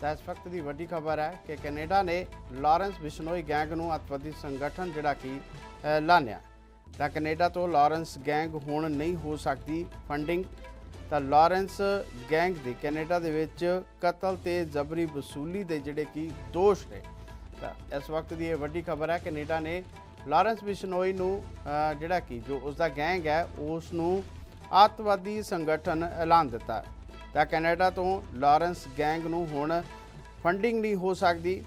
ਤਾਂ ਇਸ ਵਕਤ ਦੀ ਵੱਡੀ ਖਬਰ ਹੈ ਕਿ ਕੈਨੇਡਾ ਨੇ ਲਾਰੈਂਸ ਬਿਸ਼ਨੋਈ ਗੈਂਗ ਨੂੰ ਅੱਤਵਾਦੀ ਸੰਗਠਨ ਜਿਹੜਾ ਕਿ ਐਲਾਨਿਆ ਤਾਂ ਕੈਨੇਡਾ ਤੋਂ ਲਾਰੈਂਸ ਗੈਂਗ ਹੁਣ ਨਹੀਂ ਹੋ ਸਕਦੀ ਫੰਡਿੰਗ। ਤਾਂ ਲਾਰੈਂਸ ਗੈਂਗ ਦੇ ਕੈਨੇਡਾ ਦੇ ਵਿੱਚ ਕਤਲ ਤੇ ਜ਼ਬਰੀ ਵਸੂਲੀ ਦੇ ਜਿਹੜੇ ਕਿ ਦੋਸ਼ ਨੇ। ਤਾਂ ਇਸ ਵਕਤ ਦੀ ਇਹ ਵੱਡੀ ਖਬਰ ਹੈ ਕੈਨੇਡਾ ਨੇ ਲਾਰੈਂਸ ਬਿਸ਼ਨੋਈ ਨੂੰ ਜਿਹੜਾ ਕਿ ਜੋ ਉਸ ਦਾ ਗੈਂਗ ਹੈ ਉਸ ਨੂੰ ਅੱਤਵਾਦੀ ਸੰਗਠਨ ਐਲਾਨ ਦਿੱਤਾ। ਤਾਂ ਕੈਨੇਡਾ ਤੋਂ ਲਾਰੈਂਸ ਗੈਂਗ ਨੂੰ ਹੁਣ ਫੰਡਿੰਗ ਨਹੀਂ ਹੋ ਸਕਦੀ।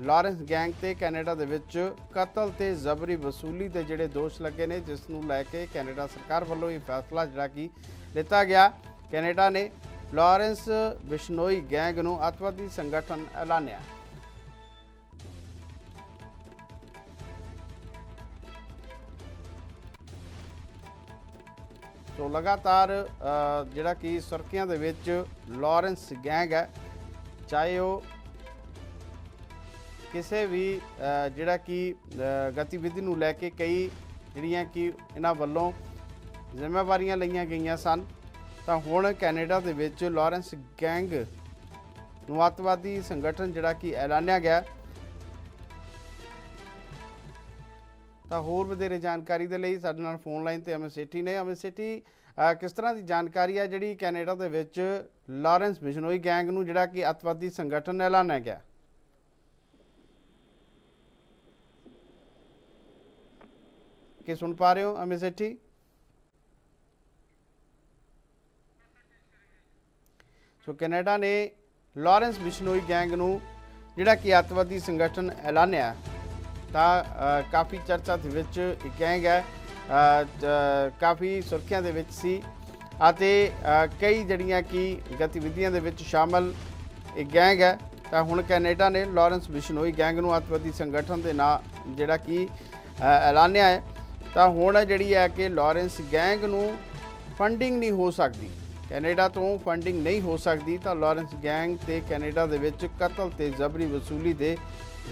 ਲਾਰੈਂਸ ਗੈਂਗ ਤੇ ਕੈਨੇਡਾ ਦੇ ਵਿੱਚ ਕਤਲ ਤੇ ਜ਼ਬਰੀ ਵਸੂਲੀ ਦੇ ਜਿਹੜੇ ਦੋਸ਼ ਲੱਗੇ ਨੇ, ਜਿਸ ਨੂੰ ਲੈ ਕੇ ਕੈਨੇਡਾ ਸਰਕਾਰ ਵੱਲੋਂ ਇਹ ਫੈਸਲਾ ਜਿਹੜਾ ਕਿ ਲਿੱਤਾ ਗਿਆ। ਕੈਨੇਡਾ ਨੇ ਲਾਰੈਂਸ ਬਿਸ਼ਨੋਈ ਗੈਂਗ ਨੂੰ ਅੱਤਵਾਦੀ ਸੰਗਠਨ ਐਲਾਨਿਆ। ਸੋ ਲਗਾਤਾਰ ਜਿਹੜਾ ਕਿ ਸੁਰਖੀਆਂ ਦੇ ਵਿੱਚ ਲਾਰੈਂਸ ਗੈਂਗ ਹੈ, ਚਾਹੇ ਉਹ ਕਿਸੇ ਵੀ ਜਿਹੜਾ ਕਿ ਗਤੀਵਿਧੀ ਨੂੰ ਲੈ ਕੇ ਕਈ ਜਿਹੜੀਆਂ ਕਿ ਇਹਨਾਂ ਵੱਲੋਂ ਜ਼ਿੰਮੇਵਾਰੀਆਂ ਲਈਆਂ ਗਈਆਂ ਸਨ, ਤਾਂ ਹੁਣ ਕੈਨੇਡਾ ਦੇ ਵਿੱਚ ਲਾਰੈਂਸ ਗੈਂਗ ਨੂੰ ਅੱਤਵਾਦੀ ਸੰਗਠਨ ਜਿਹੜਾ ਕਿ ਐਲਾਨਿਆ ਗਿਆ। ਤਾਂ ਹੋਰ ਵਧੇਰੇ ਜਾਣਕਾਰੀ ਦੇ ਲਈ ਸਾਡੇ ਨਾਲ ਫੋਨ ਲਾਈਨ ਤੇ ਅਮਿਤ ਸੇਠੀ ਨੇ। ਅਮਿਤ ਸੇਠੀ ਕਿਸ ਤਰ੍ਹਾਂ ਦੀ ਜਾਣਕਾਰੀ ਹੈ ਜਿਹੜੀ ਕੈਨੇਡਾ ਦੇ ਵਿੱਚ ਲਾਰੈਂਸ ਬਿਸ਼ਨੋਈ ਗੈਂਗ ਨੂੰ ਜਿਹੜਾ ਕਿ ਅੱਤਵਾਦੀ ਸੰਗਠਨ ਐਲਾਨਿਆ ਗਿਆ? ਕੀ ਸੁਣ ਪਾ ਰਹੇ ਹੋ ਅਮਿਤ ਸੇਠੀ? ਸੋ ਕੈਨੇਡਾ ਨੇ ਲਾਰੈਂਸ ਬਿਸ਼ਨੋਈ ਗੈਂਗ ਨੂੰ ਜਿਹੜਾ ਕਿ ਅੱਤਵਾਦੀ ਸੰਗਠਨ ਐਲਾਨਿਆ। ਤਾਂ ਕਾਫੀ ਚਰਚਾ ਦੇ ਵਿੱਚ ਇਹ ਗੈਂਗ ਹੈ ਕਾਫੀ ਸੁਰਖੀਆਂ ਦੇ ਵਿੱਚ ਸੀ ਅਤੇ ਕਈ ਜਿਹੜੀਆਂ ਕਿ ਗਤੀਵਿਧੀਆਂ ਦੇ ਵਿੱਚ ਸ਼ਾਮਲ, ਇਹ ਗੈਂਗ ਹੈ। ਤਾਂ ਹੁਣ ਕੈਨੇਡਾ ਨੇ ਲਾਰੈਂਸ ਬਿਸ਼ਨੋਈ ਗੈਂਗ ਨੂੰ ਅੱਤਵਾਦੀ ਸੰਗਠਨ ਦੇ ਨਾਂ, ਜਿਹੜਾ ਕਿ ਐਲਾਨਿਆ ਹੈ। ਤਾਂ ਹੁਣ ਜਿਹੜੀ ਹੈ ਕਿ ਲਾਰੈਂਸ ਗੈਂਗ ਨੂੰ ਫੰਡਿੰਗ ਨਹੀਂ ਹੋ ਸਕਦੀ। ਕੈਨੇਡਾ ਤੋਂ ਫੰਡਿੰਗ ਨਹੀਂ ਹੋ ਸਕਦੀ ਤਾਂ ਲਾਰੈਂਸ ਗੈਂਗ ਤੇ ਕੈਨੇਡਾ ਦੇ ਵਿੱਚ ਕਤਲ ਤੇ ਜ਼ਬਰੀ ਵਸੂਲੀ ਦੇ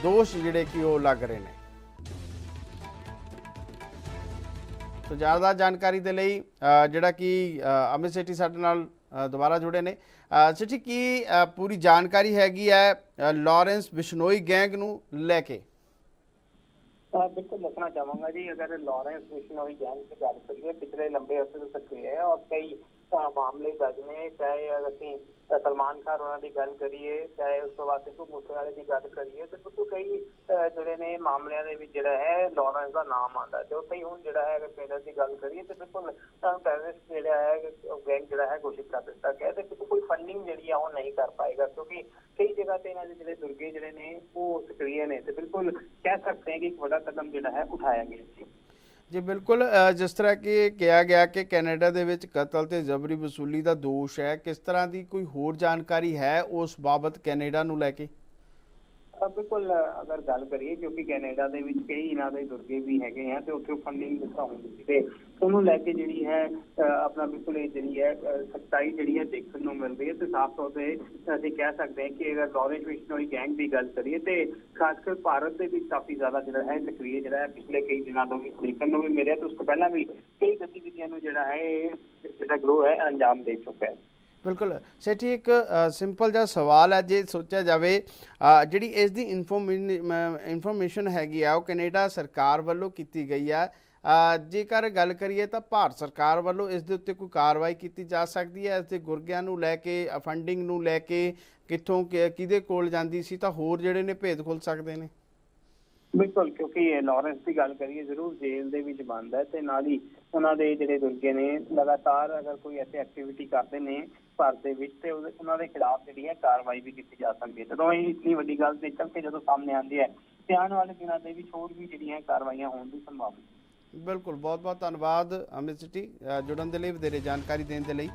ਦੋਸ਼ ਜਿਹੜੇ ਕਿ ਉਹ ਲੱਗ ਰਹੇ ਨੇ। ਸੋ ਜ਼ਿਆਦਾ ਜਾਣਕਾਰੀ ਦੇ ਲਈ ਜਿਹੜਾ ਕਿ ਅਮਿਤ ਸੇਠੀ ਸਾਡੇ ਨਾਲ ਦੁਬਾਰਾ ਜੁੜੇ ਨੇ। ਸੇਠੀ ਕੀ ਪੂਰੀ ਜਾਣਕਾਰੀ ਹੈਗੀ ਹੈ ਲਾਰੈਂਸ ਬਿਸ਼ਨੋਈ ਗੈਂਗ ਨੂੰ ਲੈ ਕੇ? ਬਿਲਕੁल ਦੱਸਣਾ ਚਾਹਾਂਗਾ ਜੀ, ਅਗਰ ਲਾਰੈਂਸ ਬਿਸ਼ਨੋਈ ਗੈਂਗ ਦੀ ਗੱਲ ਕਰੀਏ, ਪਿਛਲੇ ਲੰਬੇ ਅਰਸੇ ਤੋਂ ਸਕਰੀਏ ਹੈ ਔਰ ਕਈ ਮਾਮਲੇ ਦਰਜ ਨੇ ਚਾਹੇ ਅਸੀਂ ਸਲਮਾਨ ਖਾਨ ਉਹਨਾਂ ਦੀ ਗੱਲ ਕਰੀਏ, ਚਾਹੇ ਉਸ ਤੋਂ ਬਾਅਦ ਸਿੱਧੂ ਮੂਸੇਵਾਲੇ ਦੀ ਗੱਲ ਕਰੀਏ, ਤੇ ਬਿਲਕੁਲ ਕਈ ਜਿਹੜੇ ਨੇ ਮਾਮਲਿਆਂ ਦੇ ਵਿੱਚ ਜਿਹੜਾ ਹੈ, ਲਾਰੈਂਸ ਦਾ ਨਾਮ ਆਉਂਦਾ ਤੇ ਉੱਥੇ ਹੀ ਹੁਣ ਜਿਹੜਾ ਹੈ, ਅਗਰ ਕੈਨੇਡਾ ਦੀ ਗੱਲ ਕਰੀਏ, ਤੇ ਬਿਲਕੁਲ ਟੈਰਰਿਸਟ ਜਿਹੜਾ ਹੈ ਗੈਂਗ ਜਿਹੜਾ ਹੈ, ਘੋਸ਼ਿਤ ਕਰ ਦਿੱਤਾ ਗਿਆ ਤੇ ਬਿਲਕੁਲ ਕੋਈ ਫੰਡਿੰਗ ਜਿਹੜੀ ਆ, ਉਹ ਨਹੀਂ ਕਰ ਪਾਏਗਾ, ਕਿਉਂਕਿ ਕਈ ਜਗ੍ਹਾ ਤੇ ਇਹਨਾਂ ਦੇ ਜਿਹੜੇ ਦੁਰਗੇ ਜਿਹੜੇ ਨੇ, ਉਹ ਸਕਰੀਏ ਨੇ, ਤੇ ਬਿਲਕੁਲ ਕਹਿ ਸਕਦੇ ਹਾਂ ਕਿ ਇੱਕ ਵੱਡਾ ਕਦਮ ਜਿਹੜਾ ਹੈ, ਉਠਾਇਆ ਗਿਆ ਸੀ। ਜੀ, ਬਿਲਕੁਲ ਜਿਸ ਤਰ੍ਹਾਂ ਕਿ ਕਿਹਾ ਗਿਆ ਕਿ ਕੈਨੇਡਾ ਦੇ ਵਿੱਚ ਕਤਲ ਤੇ ਜ਼ਬਰੀ ਵਸੂਲੀ ਦਾ ਦੋਸ਼ ਹੈ, ਕਿਸ ਤਰ੍ਹਾਂ ਦੀ ਕੋਈ ਹੋਰ ਜਾਣਕਾਰੀ ਹੈ ਉਸ ਬਾਬਤ ਕੈਨੇਡਾ ਨੂੰ ਲੈ ਕੇ? ਬਿਲਕੁਲ, ਅਗਰ ਗੱਲ ਕਰੀਏ ਕਿਉਂਕਿ ਕੈਨੇਡਾ ਦੇ ਵਿੱਚ ਕਈ ਇਹਨਾਂ ਦੇ ਦੁਰਗੇ ਵੀ ਹੈਗੇ ਆ ਤੇ ਉੱਥੇ ਫੰਡਿੰਗ ਹੁੰਦੀ ਤੇ ਉਹਨੂੰ ਲੈ ਕੇ ਜਿਹੜੀ ਹੈ ਆਪਣਾ ਬਿਲਕੁਲ ਇਹ ਜਿਹੜੀ ਹੈ ਅਹ ਜਿਹੜੀ ਹੈ ਦੇਖਣ ਨੂੰ ਮਿਲ ਰਹੀ ਹੈ ਤੇ ਸਾਫ਼ ਤੌਰ ਤੇ ਅਸੀਂ ਕਹਿ ਸਕਦੇ ਹਾਂ ਕਿ ਅਗਰ ਲਾਰੈਂਸ ਵਿਸ਼ਨੋਈ ਗੈਂਗ ਦੀ ਗੱਲ ਕਰੀਏ ਤੇ ਖਾਸ ਕਰ ਭਾਰਤ ਦੇ ਵਿੱਚ ਕਾਫੀ ਜ਼ਿਆਦਾ ਜਿਹੜਾ ਹੈ ਸਕਰੀਏ ਜਿਹੜਾ ਹੈ ਪਿਛਲੇ ਕਈ ਦਿਨਾਂ ਤੋਂ ਵੀ ਦੇਖਣ ਨੂੰ ਵੀ ਮਿਲਿਆ ਤੇ ਉਸ ਤੋਂ ਪਹਿਲਾਂ ਵੀ ਕਈ ਗਤੀਵਿਧੀਆਂ ਨੂੰ ਜਿਹੜਾ ਹੈ ਇਹ ਜਿਹੜਾ ਗਰੋਹ ਹੈ ਅੰਜਾਮ ਦੇ ਚੁੱਕਾ ਹੈ। ਬਿਲਕੁਲ। ਸੇਠੀ ਇੱਕ ਸਿੰਪਲ ਜਿਹਾ ਸਵਾਲ ਹੈ, ਜੇ ਸੋਚਿਆ ਜਾਵੇ ਜਿਹੜੀ ਇਸ ਦੀ ਇਨਫੋਰਮੇਸ਼ਨ ਹੈਗੀ ਆ, ਉਹ ਕੈਨੇਡਾ ਸਰਕਾਰ ਵੱਲੋਂ ਕੀਤੀ ਗਈ ਆ। ਜੇਕਰ ਗੱਲ ਕਰੀਏ ਤਾਂ ਭਾਰਤ ਸਰਕਾਰ ਵੱਲੋਂ ਇਸ ਦੇ ਉੱਤੇ ਕੋਈ ਕਾਰਵਾਈ ਕੀਤੀ ਜਾ ਸਕਦੀ ਹੈ? ਇਸ ਦੇ ਗੁਰਗਿਆਂ ਨੂੰ ਲੈ ਕੇ ਫੰਡਿੰਗ ਨੂੰ ਲੈ ਕੇ ਕਿੱਥੋਂ ਕਿਹਦੇ ਕੋਲ ਜਾਂਦੀ ਸੀ ਤਾਂ ਹੋਰ ਜਿਹੜੇ ਨੇ ਭੇਦ ਖੁੱਲ ਸਕਦੇ ਨੇ? ਬਿਲਕੁਲ, ਕਿਉਂਕਿ ਲਾਰੈਂਸ ਦੀ ਗੱਲ ਕਰੀਏ, ਜ਼ਰੂਰ ਜੇਲ੍ਹ ਦੇ ਵਿੱਚ ਬੰਦ ਹੈ ਤੇ ਨਾਲ ਹੀ ਉਹਨਾਂ ਦੇ ਜਿਹੜੇ ਦੁਰਗੇ ਨੇ, ਲਗਾਤਾਰ ਅਗਰ ਕੋਈ ਐਸੀ ਐਕਟੀਵਿਟੀ ਕਰਦੇ ਨੇ ਭਾਰਤ ਦੇ ਵਿੱਚ, ਤੇ ਉਹਨਾਂ ਦੇ ਖਿਲਾਫ ਜਿਹੜੀ ਹੈ ਕਾਰਵਾਈ ਵੀ ਕੀਤੀ ਜਾ ਸਕਦੀ ਹੈ। ਜਦੋਂ ਇਹ ਇਤਨੀ ਵੱਡੀ ਗੱਲ ਨਿਕਲ ਕੇ, ਜਦੋਂ ਸਾਹਮਣੇ ਆਉਂਦੀ ਹੈ, ਤੇ ਆਉਣ ਵਾਲੇ ਦਿਨਾਂ ਦੇ ਵਿੱਚ ਹੋਰ ਵੀ ਜਿਹੜੀਆਂ ਕਾਰਵਾਈਆਂ ਹੋਣ ਦੀ ਸੰਭਾਵਨਾ ਬਿਲਕੁਲ ਬਹੁਤ ਬਹੁਤ ਧੰਨਵਾਦ, ਅਮਿਤ ਸਿਟੀ ਜੁੜਨ ਦੇ ਲਈ, ਵਧੇਰੇ ਜਾਣਕਾਰੀ ਦੇਣ ਦੇ ਲਈ।